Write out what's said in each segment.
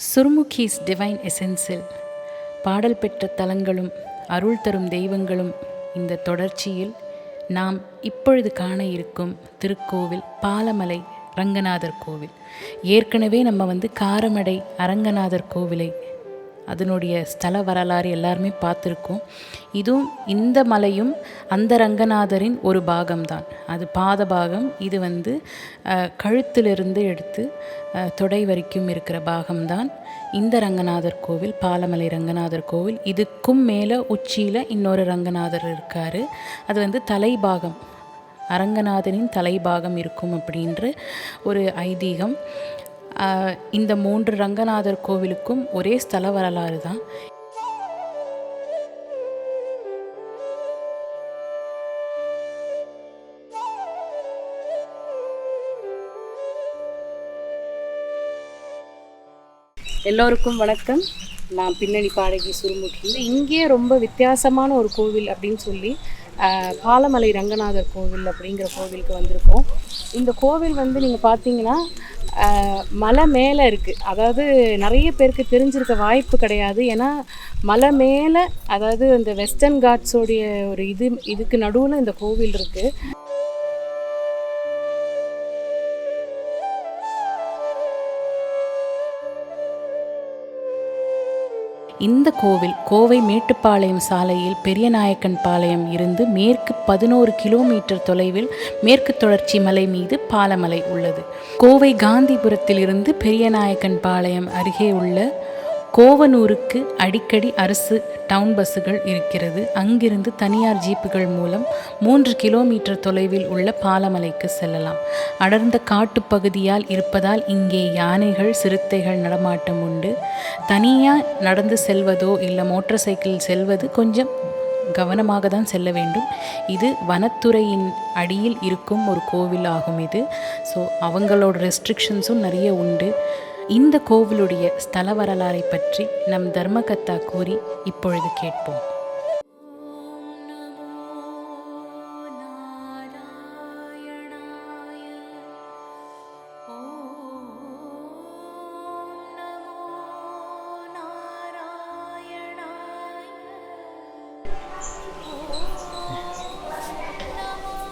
சுர்முகீஸ் divine எசென்சில் பாடல் பெற்ற தலங்களும் அருள் தரும் தெய்வங்களும் இந்த தொடர்ச்சியில் நாம் இப்பொழுது காண இருக்கும் திருக்கோவில் பாலமலை ரங்கநாதர் கோவில். ஏற்கனவே நம்ம வந்து காரமடை அரங்கநாதர் கோவிலை அதனுடைய ஸ்தல வரலாறு எல்லாருமே பார்த்துருக்கோம். இதுவும் இந்த மலையும் அந்த ரங்கநாதரின் ஒரு பாகம்தான். அது பாத பாகம். இது வந்து கழுத்திலிருந்து எடுத்து தொடை வரைக்கும் இருக்கிற பாகம்தான். இந்த ரங்கநாதர் கோவில் பாலமலை ரங்கநாதர் கோவில். இதுக்கும் மேலே உச்சியில் இன்னொரு ரங்கநாதர் இருக்கார். அது வந்து தலைபாகம். அரங்கநாதனின் தலைபாகம் இருக்கும் அப்படின்ற ஒரு ஐதீகம். இந்த மூன்று ரங்கநாதர் கோவிலுக்கும் ஒரே ஸ்தல வரலாறு தான். எல்லோருக்கும் வணக்கம். நான் பின்னணி பாடகி சுருமுகி இங்கே ரொம்ப வித்தியாசமான ஒரு கோவில் அப்படின்னு சொல்லி பாலமலை ரங்கநாதர் கோவில் அப்படிங்கிற கோவிலுக்கு வந்திருக்கோம். இந்த கோவில் வந்து நீங்கள் பார்த்தீங்கன்னா மலை மேலே இருக்குது அதாவது நிறைய பேருக்கு தெரிஞ்சிருக்க வாய்ப்பு கிடையாது. ஏன்னா மலை மேலே அதாவது இந்த வெஸ்டர்ன் காட்ஸோடைய ஒரு இது இதுக்கு நடுவில் இந்த கோவில் இருக்குது இந்த கோவில் கோவை மேட்டுப்பாளையம் சாலையில் பெரியநாயக்கன் பாளையம் இருந்து மேற்கு பதினோரு கிலோமீட்டர் தொலைவில் மேற்கு தொடர்ச்சி மலை மீது பாலமலை உள்ளது. கோவை காந்திபுரத்தில் இருந்து பெரியநாயக்கன் பாளையம் அருகே உள்ள கோவனூருக்கு அடிக்கடி அரசு டவுன் பஸ்ஸுகள் இருக்கிறது. அங்கிருந்து தனியார் ஜீப்புகள் மூலம் மூன்று கிலோமீட்டர் தொலைவில் உள்ள பாலமலைக்கு செல்லலாம். அடர்ந்த காட்டுப்பகுதியால் இருப்பதால் இங்கே யானைகள் சிறுத்தைகள் நடமாட்டம் உண்டு. தனியாக நடந்து செல்வதோ இல்லை மோட்டார் சைக்கிள் செல்வது கொஞ்சம் கவனமாக தான் செல்ல வேண்டும். இது வனத்துறையின் அடியில் இருக்கும் ஒரு கோவில் ஆகும் இது. ஸோ அவங்களோட ரெஸ்ட்ரிக்ஷன்ஸும் நிறைய உண்டு. இந்த கோவிலுடைய ஸ்தல வரலாறை பற்றி நம் தர்மகத்தா கூறி இப்பொழுது கேட்போம்.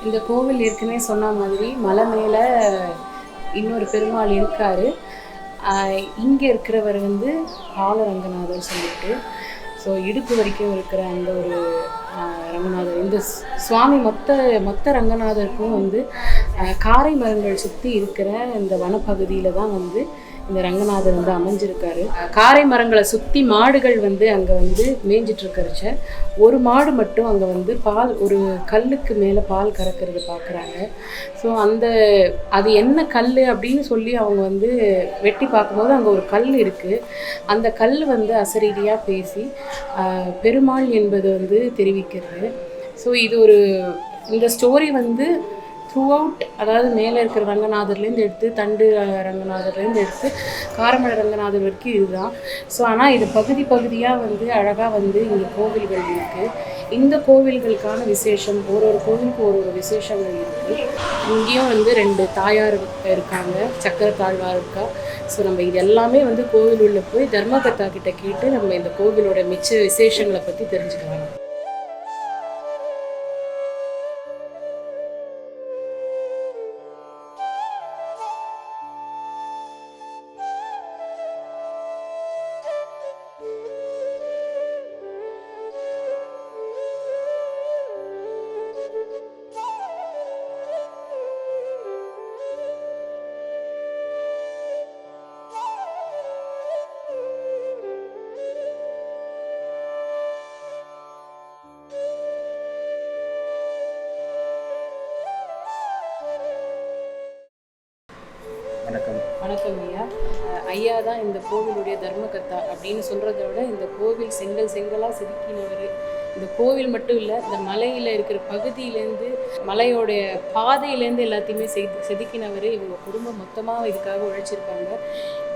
இந்த கோவில் ஏற்கனவே சொன்ன மாதிரி மலை மேலே இன்னொரு பெருமாள் இருக்காரு. இங்கே இருக்கிறவர் வந்து பாலரங்கநாதர் சொல்லிட்டு ஸோ இடுப்பு வரைக்கும் இருக்கிற அந்த ஒரு ரங்கநாதர். இந்த சுவாமி மொத்த மொத்த ரங்கநாதருக்கும் வந்து காரை மரங்கள் சுற்றி இருக்கிற இந்த வனப்பகுதியில் தான் வந்து இந்த ரங்கநாதர் வந்து அமைஞ்சிருக்காரு. காரை மரங்களை சுற்றி மாடுகள் வந்து அங்கே வந்து மேய்ஞ்சிட்டு இருக்கிறச்ச ஒரு மாடு மட்டும் அங்கே வந்து பால் ஒரு கல்லுக்கு மேலே பால் கறக்கிறது பார்க்குறாங்க ஸோ அந்த அது என்ன கல் அப்படின்னு சொல்லி அவங்க வந்து வெட்டி பார்க்கும்போது அங்கே ஒரு கல் இருக்குது அந்த கல் வந்து அசரீதியாக பேசி பெருமாள் என்பது வந்து தெரிவிக்கிறது. ஸோ இது ஒரு இந்த ஸ்டோரி வந்து த்ரூ அவுட் அதாவது மேலே இருக்கிற ரங்கநாதர்லேருந்து எடுத்து தண்டு ரங்கநாதர்லேருந்து எடுத்து காரமடை ரங்கநாதர் வரைக்கும் இதுதான். ஸோ ஆனால் இது பகுதி பகுதியாக வந்து அழகாக வந்து இங்கே கோவில்கள் இருக்குது இந்த கோவில்களுக்கான விசேஷம் ஒரு ஒரு கோவிலுக்கு ஒரு ஒரு விசேஷங்கள் இருக்குது இங்கேயும் வந்து ரெண்டு தாயார் இருக்காங்க சக்கர தாழ்வார் இருக்கா. ஸோ நம்ம இது எல்லாமே வந்து கோவில் உள்ள போய் தர்மகத்தா கிட்ட கேட்டு நம்ம இந்த கோவிலோட மிச்ச விசேஷங்களை பற்றி தெரிஞ்சுக்கலாம். அஹ் ஐயா தான் இந்த கோவிலுடைய தர்மகத்தா அப்படின்னு சொல்கிறத விட இந்த கோவில் செங்கல் செங்கலாக செதுக்கினவர். இந்த கோவில் மட்டும் இல்லை இந்த மலையில் இருக்கிற பகுதியிலேருந்து மலையோடைய பாதையிலேருந்து எல்லாத்தையுமே செது செதுக்கினவர். இவங்க குடும்பம் மொத்தமாக இதுக்காக உழைச்சிருக்காங்க.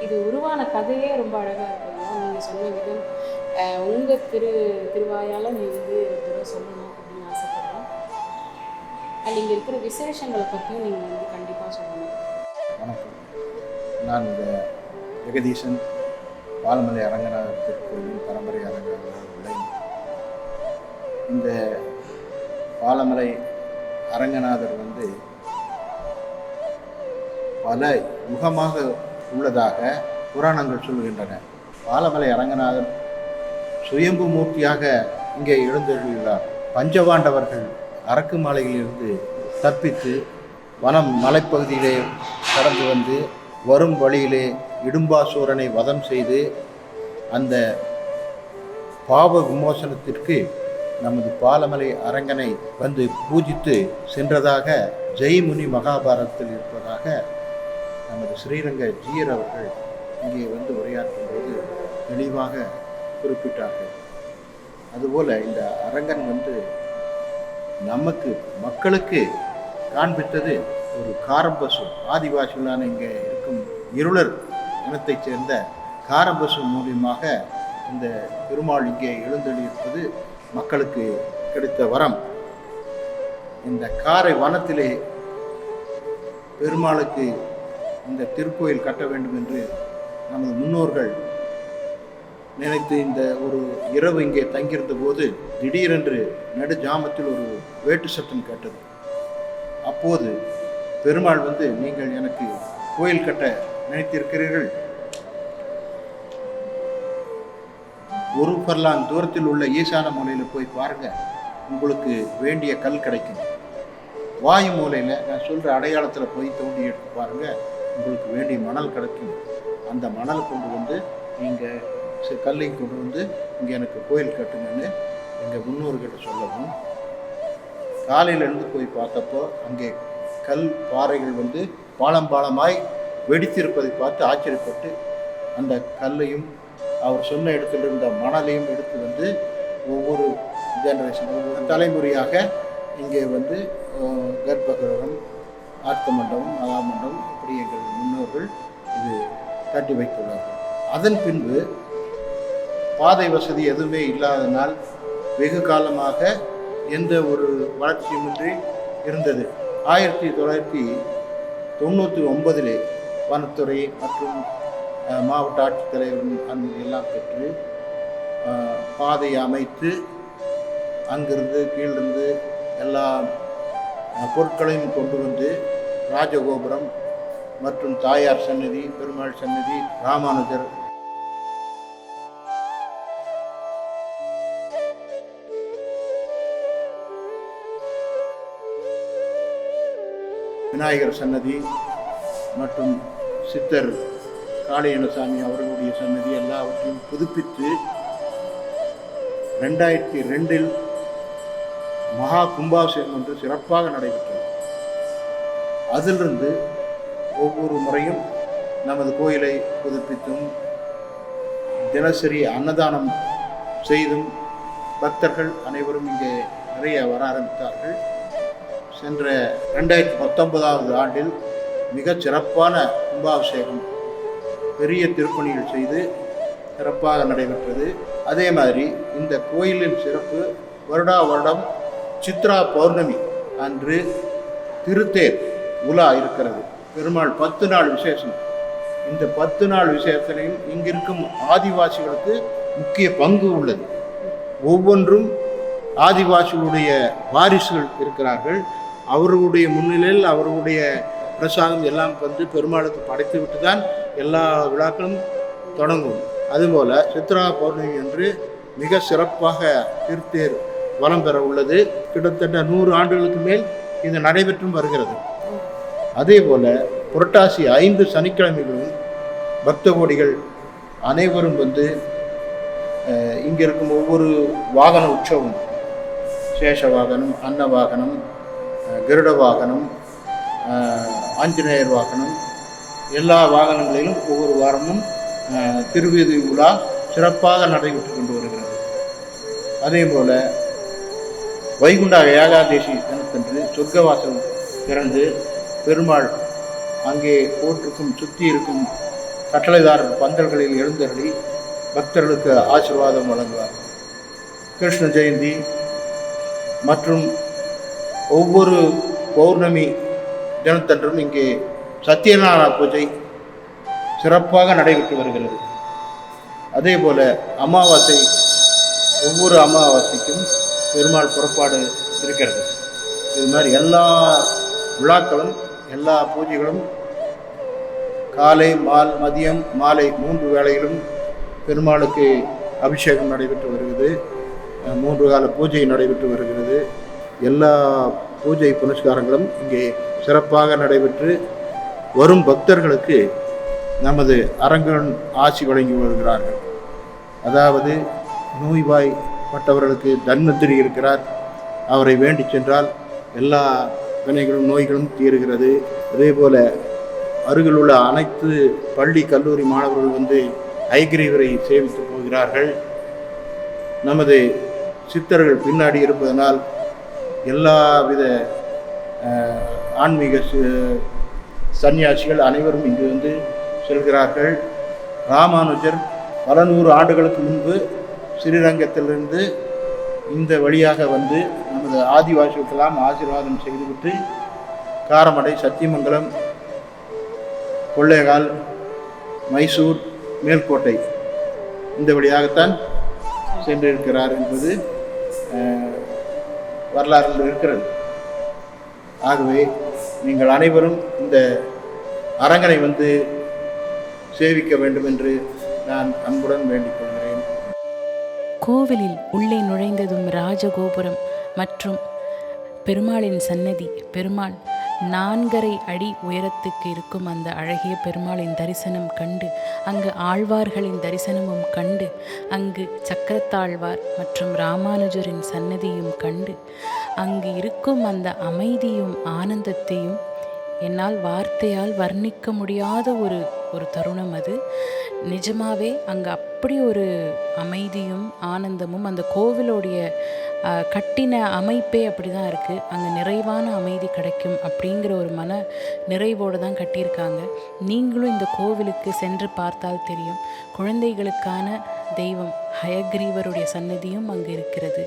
இது உருவான கதையே ரொம்ப அழகாக இருக்குங்க நீங்கள் சொன்ன விதம் உங்கள் திரு திருவாயால் நீ வந்து தடவை சொல்லணும் அப்படின்னு ஆசைப்படுறேன். அண்ட் இங்கே இருக்கிற விசேஷங்களை பற்றியும் நீங்கள் வந்து கண்டிப்பாக சொல்லணும். வணக்கம். நான் இந்த ஜெகதீசன் பாலமலை அரங்கநாதர் பரம்பரை அரங்கநாதர் உள்ளை இந்த பாலமலை அரங்கநாதர் வந்து பல யுகமாக உள்ளதாக புராணங்கள் சொல்கின்றன பாலமலை அரங்கநாதர் சுயம்பு மூர்த்தியாக இங்கே எழுந்தருளியுள்ளார். பஞ்சபாண்டவர்கள் அரக்கு மாலையிலிருந்து தப்பித்து வனம் மலைப்பகுதியிலே கடந்து வந்து வரும் வழியிலே இடும்பாசூரனை வதம் செய்து அந்த பாவ விமோசனத்திற்கு நமது பாலமலை அரங்கனை வந்து பூஜித்து சென்றதாக ஜெய்முனி மகாபாரதத்தில் இருப்பதாக நமது ஸ்ரீரங்க ஜீயர் அவர்கள் இங்கே வந்து உரையாற்றும் போது தெளிவாக குறிப்பிட்டார்கள். அதுபோல் இந்த அரங்கன் வந்து நமக்கு மக்களுக்கு காண்பித்தது ஒரு காரம்பசு. ஆதிவாசிகளான இங்கே இருக்கும் இருளர் இனத்தைச் சேர்ந்த காரபசு மூலியமாக இந்த பெருமாள் இங்கே எழுந்தெழுப்பது மக்களுக்கு கிடைத்த வரம். இந்த காரை வனத்திலே பெருமாளுக்கு இந்த திருக்கோயில் கட்ட வேண்டும் என்று நமது முன்னோர்கள் நினைத்து இந்த ஒரு இரவு இங்கே தங்கியிருந்த போது திடீரென்று நடு ஜாமத்தில் ஒரு வேட்டு சத்தம் கேட்டது. அப்போது பெருமாள் வந்து நீங்கள் எனக்கு கோயில் கட்ட நினைத்திருக்கிறீர்கள்? ஒரு பர்லாங் தூரத்தில் உள்ள ஈசான மூலையில் போய் பாருங்க. உங்களுக்கு வேண்டிய கல் கிடைக்கும். வாயு மூலையில் நான் சொல்கிற அடையாளத்தில் போய் தோண்டி எடுத்து பாருங்க. உங்களுக்கு வேண்டிய மணல் கிடைக்கும். அந்த மணல் கொண்டு வந்து நீங்கள் கல்லை கொண்டு வந்து இங்கே எனக்கு கோயில் கட்டுங்கன்னு எங்கள் முன்னோர்கிட்ட சொல்லவும் காலையிலேருந்து போய் பார்த்தப்போ அங்கே கல் பாறைகள் வந்து பாலம் பாலமாய் வெடித்திருப்பதை பார்த்து ஆச்சரியப்பட்டு அந்த கல்லையும் அவர் சொன்ன இடத்துல இருந்த மணலையும் எடுத்து வந்து ஒவ்வொரு ஜெனரேஷன் ஒவ்வொரு தலைமுறையாக இங்கே வந்து கர்ப்பகிரகம் ஆர்த்த மண்டபம் மகா மண்டபம் இப்படி எங்கள் முன்னோர்கள் இது கட்டி வைத்துள்ளார்கள். அதன் பின்பு பாதை வசதி எதுவுமே இல்லாதனால் வெகு காலமாக எந்த ஒரு வளர்ச்சியுமின்றி இருந்தது. ஆயிரத்தி தொள்ளாயிரத்தி தொண்ணூற்றி ஒன்பதிலே வனத்துறை மற்றும் மாவட்ட ஆட்சித்தலைவரின் அனுமதி எல்லாம் பெற்று பாதை அமைத்து அங்கிருந்து கீழிருந்து எல்லா பொருட்களையும் கொண்டு வந்து ராஜகோபுரம் மற்றும் தாயார் சன்னதி பெருமாள் சன்னதி ராமானுஜர் விநாயகர் சன்னதி மற்றும் சித்தர் காளியனசாமி அவர்களுடைய சன்னதி எல்லாவற்றையும் புதுப்பித்து ரெண்டாயிரத்தி ரெண்டில் மகா கும்பாபிஷேகம் ஒன்று சிறப்பாக நடைபெற்றது. அதிலிருந்து ஒவ்வொரு முறையும் நமது கோயிலை புதுப்பித்தும் தினசரி அன்னதானம் செய்தும் பக்தர்கள் அனைவரும் இங்கே நிறைய வர ஆரம்பித்தார்கள். சென்ற ரெண்டாயிரத்தி பத்தொன்பதாவது ஆண்டில் மிகச் சிறப்பான கும்பாபிஷேகம் பெரிய திருப்பணிகள் செய்து சிறப்பாக நடைபெற்றது. அதே மாதிரி இந்த கோயிலின் சிறப்பு வருடா வருடம் சித்ரா பௌர்ணமி அன்று திருத்தேர் உலா இருக்கிறது. பெருமாள் பத்து நாள் விசேஷம். இந்த பத்து நாள் விசேஷத்திலையும் இங்கிருக்கும் ஆதிவாசிகளுக்கு முக்கிய பங்கு உள்ளது. ஒவ்வொன்றும் ஆதிவாசிகளுடைய வாரிசுகள் இருக்கிறார்கள். அவர்களுடைய முன்னிலையில் அவர்களுடைய பிரசாதம் எல்லாம் வந்து பெருமாளுக்கு படைத்து விட்டு தான் எல்லா விழாக்களும் தொடங்கும். அதுபோல் சித்ரா பௌர்ணமி அன்று மிக சிறப்பாக திருத்தேர் வலம் பெற உள்ளது. கிட்டத்தட்ட நூறு ஆண்டுகளுக்கு மேல் இது நடைபெற்றும் வருகிறது. அதே போல் புரட்டாசி ஐந்து சனிக்கிழமைகளும் பக்த கோடிகள் அனைவரும் வந்து இங்கே இருக்கும் ஒவ்வொரு வாகன உற்சவம் சேஷ வாகனம் அன்ன வாகனம் கருட வாகனம் ஆஞ்சநேயர் வாகனம். எல்லா வாகனங்களிலும் ஒவ்வொரு வாரமும் திருவிதி திருவீதி உலா சிறப்பாக நடைபெற்று கொண்டு வருகிறது. அதே போல் வைகுண்டா ஏகாதேசி தினத்தன்று சொர்க்கவாசல் திறந்து பெருமாள் அங்கே போட்டிருக்கும் சுற்றி இருக்கும் கட்டளைதாரர் பந்தல்களில் எழுந்தருளி பக்தர்களுக்கு ஆசீர்வாதம் வழங்குவார். கிருஷ்ண ஜெயந்தி மற்றும் ஒவ்வொரு பௌர்ணமி தினத்தன்றும் இங்கே சத்யநாராயண பூஜை சிறப்பாக நடைபெற்று வருகிறது. அதே போல் அமாவாசை ஒவ்வொரு அமாவாசைக்கும் பெருமாள் புறப்பாடு இருக்கிறது. இது மாதிரி எல்லா விழாக்களும் எல்லா பூஜைகளும் காலை மால் மதியம் மாலை மூன்று வேளையிலும் பெருமாளுக்கு அபிஷேகம் நடைபெற்று வருகிறது. மூன்று கால பூஜை நடைபெற்று வருகிறது. எல்லா பூஜை புனஸ்காரங்களும் இங்கே சிறப்பாக நடைபெற்று வரும் பக்தர்களுக்கு நமது அரங்கன் ஆசி வழங்கி வருகிறார்கள். அதாவது நோய்வாய்ப்பட்டவர்களுக்கு தன்வந்திரி இருக்கிறார். அவரை வேண்டி சென்றால் எல்லா வினைகளும் நோய்களும் தீருகிறது. அதே போல அருகில் உள்ள அனைத்து பள்ளி கல்லூரி மாணவர்கள் வந்து ஐகிரீவரை சேவித்து போகிறார்கள். நமது சித்தர்கள் பின்னாடி இருப்பதனால் எல்லா வித ஆன்மீக சு- சன்னியாசிகள் அனைவரும் இங்கு வந்து செல்கிறார்கள். ராமானுஜர் பல நூறு ஆண்டுகளுக்கு முன்பு ஸ்ரீரங்கத்திலிருந்து இந்த வழியாக வந்து நமது ஆதிவாசிகளுக்கெல்லாம் ஆசீர்வாதம் செய்துவிட்டு காரமடை சத்தியமங்கலம் கொள்ளைகால் மைசூர் மேல்கோட்டை இந்த வழியாகத்தான் சென்றிருக்கிறார் என்பது அஹ், இருக்கிறது. ஆகவே நீங்கள் அனைவரும் இந்த அரங்கனை வந்து சேவிக்க வேண்டும் என்று நான் அன்புடன் வேண்டிக் கொள்கிறேன். கோவிலில் உள்ளே நுழைந்ததும் ராஜகோபுரம் மற்றும் பெருமாளின் சன்னதி பெருமாள் நான்கரை அடி உயரத்துக்கு இருக்கும் அந்த அழகிய பெருமாளின் தரிசனம் கண்டு அங்கு ஆழ்வார்களின் தரிசனமும் கண்டு அங்கு சக்கரத்தாழ்வார் மற்றும் ராமானுஜரின் சன்னதியும் கண்டு அங்கு இருக்கும் அந்த அமைதியும் ஆனந்தத்தையும் என்னால் வார்த்தையால் வர்ணிக்க முடியாத ஒரு ஒரு தருணம் அது. நிஜமாவே அங்கே அப்படி ஒரு அமைதியும் ஆனந்தமும் அந்த கோவிலோடைய கட்டின அமைப்பே அப்படி தான் இருக்குது அங்கே நிறைவான அமைதி கிடைக்கும் அப்படிங்கிற ஒரு மன நிறைவோடு தான் கட்டியிருக்காங்க. நீங்களும் இந்த கோவிலுக்கு சென்று பார்த்தால் தெரியும். குழந்தைகளுக்கான தெய்வம் ஹயக்ரீவருடைய சன்னதியும் அங்கு இருக்கிறது.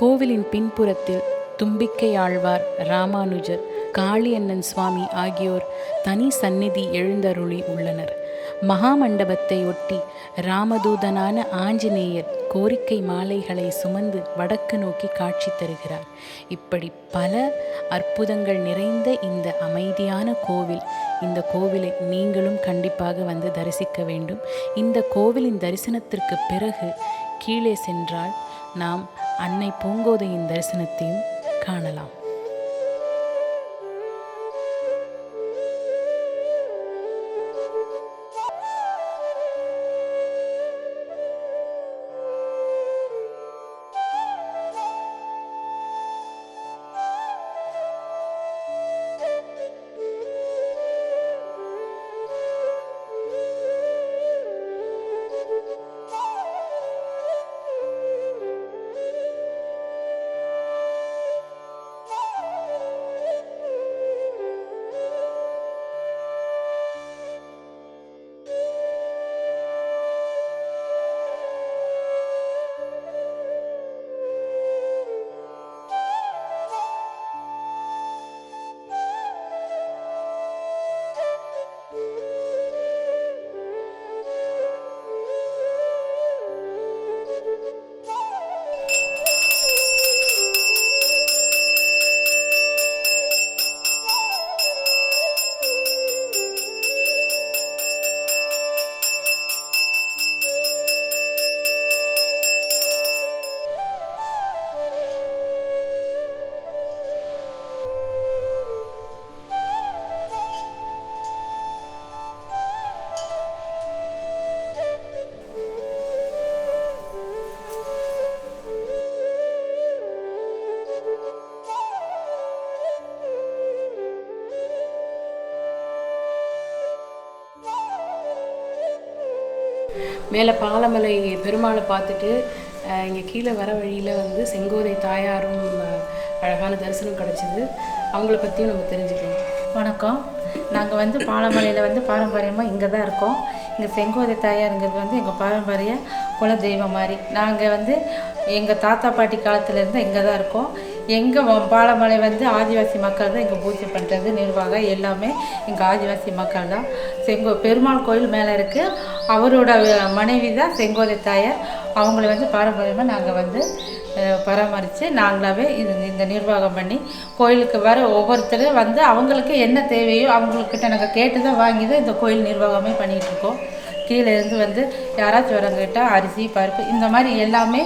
கோவிலின் பின்புறத்தில் தும்பிக்கை ஆழ்வார் ராமானுஜர் காளியண்ணன் சுவாமி ஆகியோர் தனி சந்நிதி எழுந்தருளி உள்ளனர். மகாமண்டபத்தை ஒட்டி ராமதூதனான ஆஞ்சநேயர் கோரிக்கை மாலைகளை சுமந்து வடக்கு நோக்கி காட்சி தருகிறார். இப்படி பல அற்புதங்கள் நிறைந்த இந்த அமைதியான கோவில் இந்த கோவிலை நீங்களும் கண்டிப்பாக வந்து தரிசிக்க வேண்டும். இந்த கோவிலின் தரிசனத்திற்கு பிறகு கீழே சென்றால் நாம் அன்னை பூங்கோதையின் தரிசனத்தையும் காணலாம். மேலே பாலமலை பெருமாளை பார்த்துட்டு இங்கே கீழே வர வழியில் வந்து செங்கோதை தாயாரும் அழகான தரிசனம் கிடச்சிது. அவங்கள பற்றியும் நம்ம தெரிஞ்சுக்கலாம். வணக்கம். நாங்கள் வந்து பாலமலையில் வந்து பாரம்பரியமாக இங்கே தான் இருக்கோம். இங்கே செங்கோதை தாயாருங்கிறது வந்து எங்கள் பாரம்பரிய குல தெய்வம் மாதிரி. நாங்கள் வந்து எங்கள் தாத்தா பாட்டி காலத்துலேருந்து இங்கே தான் இருக்கோம். எங்கள் பாலமலை வந்து ஆதிவாசி மக்கள் தான் இங்கே பூஜை பண்ணுறது நிர்வாகம் எல்லாமே எங்கள் ஆதிவாசி மக்கள் தான். செங்கோ பெருமாள் கோயில் மேலே இருக்குது அவரோட மனைவி தான் செங்கோதை தாயார். அவங்கள வந்து பாரம்பரியமாக நாங்கள் வந்து பராமரித்து நாங்களாவே இது இந்த நிர்வாகம் பண்ணி கோயிலுக்கு வர ஒவ்வொருத்தரும் வந்து அவங்களுக்கு என்ன தேவையோ அவங்கக்கிட்ட நாங்கள் கேட்டு தான் வாங்கி தான் இந்த கோயில் நிர்வாகமே பண்ணிகிட்ருக்கோம் கீழேருந்து கீழே இருந்து வந்து யாராச்சும் வரங்கிட்ட அரிசி பருப்பு இந்த மாதிரி எல்லாமே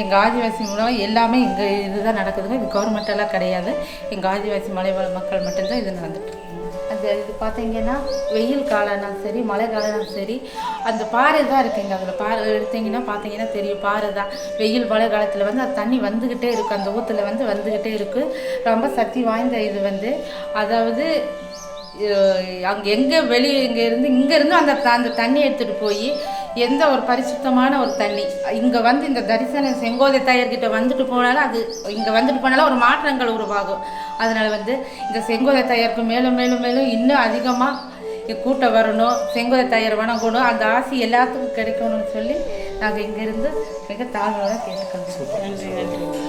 எங்கள் ஆதிவாசி மூலம் எல்லாமே இங்கே இதுதான் நடக்குதுங்க. இது கவர்மெண்டெல்லாம் கிடையாது. எங்கள் ஆதிவாசி மலைவாழ் மக்கள் மட்டும்தான் இது நடந்துட்டு அது அந்த இது பார்த்தீங்கன்னா வெயில் காலம்னாலும் சரி மழை காலம்னாலும் சரி அந்த பாறை தான் இருக்குங்க. அதில் பாறை எடுத்தீங்கன்னா பார்த்தீங்கன்னா தெரியும். பாறை தான். வெயில் மழை காலத்தில் வந்து அது தண்ணி வந்துக்கிட்டே இருக்குது அந்த ஊற்றுல வந்து வந்துக்கிட்டே இருக்குது ரொம்ப சக்தி வாய்ந்த இது வந்து. அதாவது அங்கே எங்கே வெளியே இங்கே இருந்து இங்கே இருந்து அந்த த- அந்த தண்ணி எடுத்துகிட்டு போய் எந்த ஒரு பரிசுத்தமான ஒரு தண்ணி. இங்கே வந்து இந்த தரிசனம் செங்கோதை தாயர்கிட்ட வந்துட்டு போனாலும் அது இங்கே வந்துட்டு போனாலும் ஒரு மாற்றங்கள் உருவாகும். அதனால் வந்து இந்த செங்கோதை தாயருக்கு மேலும் மேலும் மேலும் இன்னும் அதிகமாக கூட்டம் வரணும். செங்கோதை தாயர் வணங்கணும். அந்த ஆசி எல்லாத்துக்கும் கிடைக்கணும்னு சொல்லி நாங்கள் இங்கேருந்து மிக தாழ்வோட கேட்டுக்கொள்கிறோம். நன்றி நன்றி.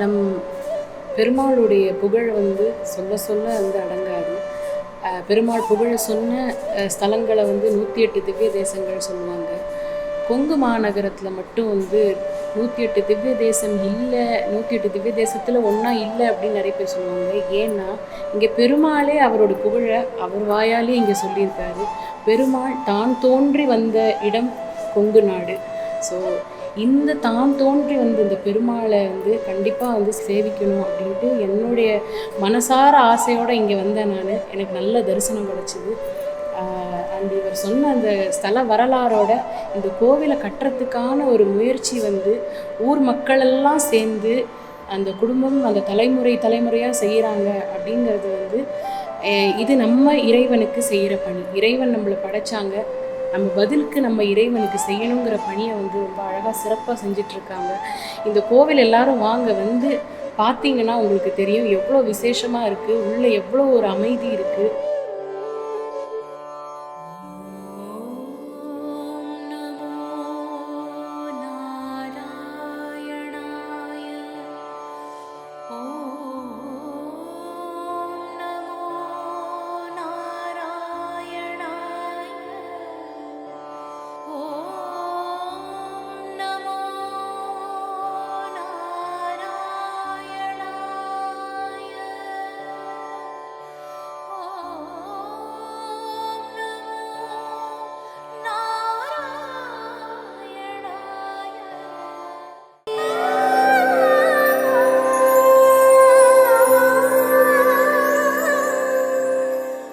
நம் பெருமாளுடைய புகழ் வந்து சொல்ல சொல்ல வந்து அடங்காது. பெருமாள் புகழை சொன்ன ஸ்தலங்களை வந்து நூற்றி எட்டு திவ்ய தேசங்கள் சொல்லுவாங்க. கொங்கு மாநகரத்தில் மட்டும் வந்து நூற்றி எட்டு திவ்ய தேசம் இல்லை நூற்றி எட்டு திவ்ய தேசத்தில் ஒன்றா இல்லை அப்படின்னு நிறைய பேர் சொல்லுவாங்க. ஏன்னா இங்கே பெருமாளே அவரோட புகழை அவர் வாயாலே இங்கே சொல்லியிருக்காரு. பெருமாள் தான் தோன்றி வந்த இடம் கொங்கு நாடு. ஸோ இந்த தான் தோன்றி வந்த இந்த பெருமாளை வந்து கண்டிப்பாக வந்து சேவிக்கணும் அப்படின்ட்டு என்னுடைய மனசார ஆசையோடு இங்கே வந்தேன் நான். எனக்கு நல்ல தரிசனம் கிடச்சிது. அண்ட் இவர் சொன்ன அந்த ஸ்தல வரலாறோட இந்த கோவிலை கட்டுறதுக்கான ஒரு முயற்சி வந்து ஊர் மக்களெல்லாம் சேர்ந்து அந்த குடும்பம் அந்த தலைமுறை தலைமுறையாக செய்கிறாங்க அப்படிங்கிறது வந்து இது நம்ம இறைவனுக்கு செய்கிற பணி. இறைவன் நம்மளை படைச்சாங்க. நம்ம பதிலுக்கு நம்ம இறைவனுக்கு செய்யணுங்கிற பணியை வந்து ரொம்ப அழகாக சிறப்பாக செஞ்சிட்ருக்காங்க. இந்த கோவில் எல்லாரும் வாங்க வந்து பார்த்தீங்கன்னா உங்களுக்கு தெரியும் எவ்வளோ விசேஷமாக இருக்குது உள்ளே எவ்வளோ ஒரு அமைதி இருக்குது